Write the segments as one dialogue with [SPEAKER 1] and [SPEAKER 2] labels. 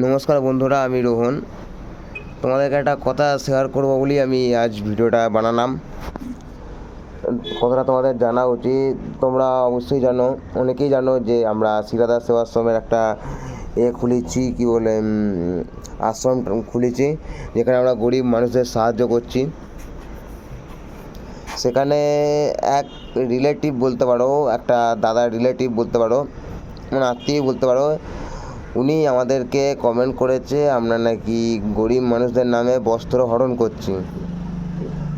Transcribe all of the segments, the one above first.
[SPEAKER 1] নমস্কার বন্ধুরা, আমি রোহন। তোমাদেরকে একটা কথা শেয়ার করব বলি, আমি আজ ভিডিওটা বানালাম। কথাটা তোমাদের জানা উচিত। তোমরা অবশ্যই জানো, অনেকেই জানো যে আমরা শিরাদা সেবাশ্রমের একটা এ খুলেছি, কি বলে আশ্রম খুলেছি, যেখানে আমরা গরিব মানুষদের সাহায্য করছি। সেখানে এক রিলেটিভ বলতে পারো, একটা দাদার রিলেটিভ বলতে পারো মানে আত্মীয় বলতে পারো উনি আমাদেরকে কমেন্ট করেছে, আমরা নাকি গরিব মানুষদের নামে বস্ত্র হরণ করছি।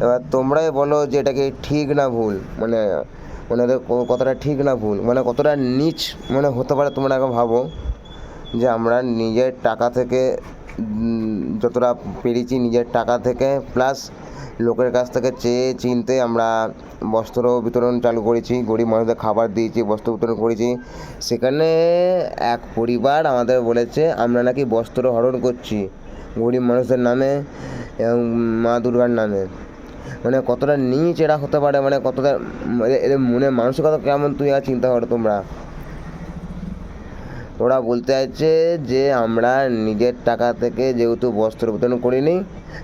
[SPEAKER 1] এবার তোমরাই বলো যে এটাকে ঠিক না ভুল মানে ওনাদের কতটা ঠিক না ভুল মানে কতটা নিচ মানে হতে পারে তোমরা আগে ভাবো, যে আমরা নিজের টাকা থেকে যতটা পেরেছি নিজের টাকা থেকে প্লাস লোকের কাছ থেকে চেয়ে চিনতে আমরা বস্ত্র বিতরণ চালু করেছি, গরিব মানুষদের খাবার দিয়েছি, বস্ত্র বিতরণ করেছি। সেখানে এক পরিবার আমাদের বলেছে, আমরা নাকি বস্ত্র হরণ করছি গরিব মানুষদের নামে এবং মা দুর্গার নামে। মানে কতটা নিচ এরা হতে পারে মানে কতটা এদের- মনে মানসিকতা কেমন, তুই আর চিন্তা করো তোমরা। ওরা বলতে চাইছে যে আমরা নিজের টাকা থেকে যেহেতু বস্ত্র বিতরণ করিনি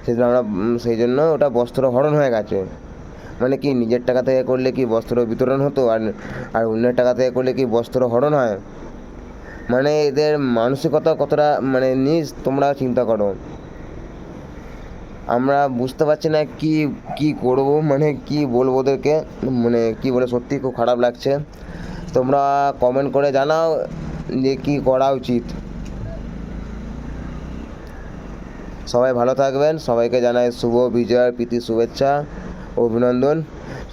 [SPEAKER 1] সেই জন্য আমরা সেই জন্য ওটা বস্ত্র হরণ হয়ে গেছে। মানে কি, নিজের টাকা থেকে করলে কি বস্ত্র বিতরণ হতো আর আর অন্যের টাকা থেকে করলে কি বস্ত্র হরণ হয়? মানে এদের মানসিকতা কতটা মানে নিজ, তোমরা চিন্তা করো। আমরা বুঝতে পারছি না কি কি করব মানে কি বলব ওদেরকে মানে কি বলে সত্যি খুব খারাপ লাগছে। তোমরা কমেন্ট করে জানাও যে কি করা উচিত। সবাই ভালো থাকবেন। সবাইকে জানাই শুভ বিজয়ের প্রীতি, শুভেচ্ছা, অভিনন্দন।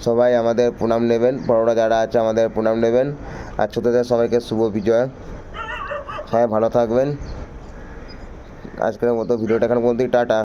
[SPEAKER 1] সবাই আমাদের প্রণাম নেবেন। বড়রা যারা আছে, আমাদের প্রণাম নেবেন। আর ছোটোদের সবাইকে শুভ বিজয়। সবাই ভালো থাকবেন। আজকের মতো ভিডিওটা এখানে পর্যন্তই। টাটা।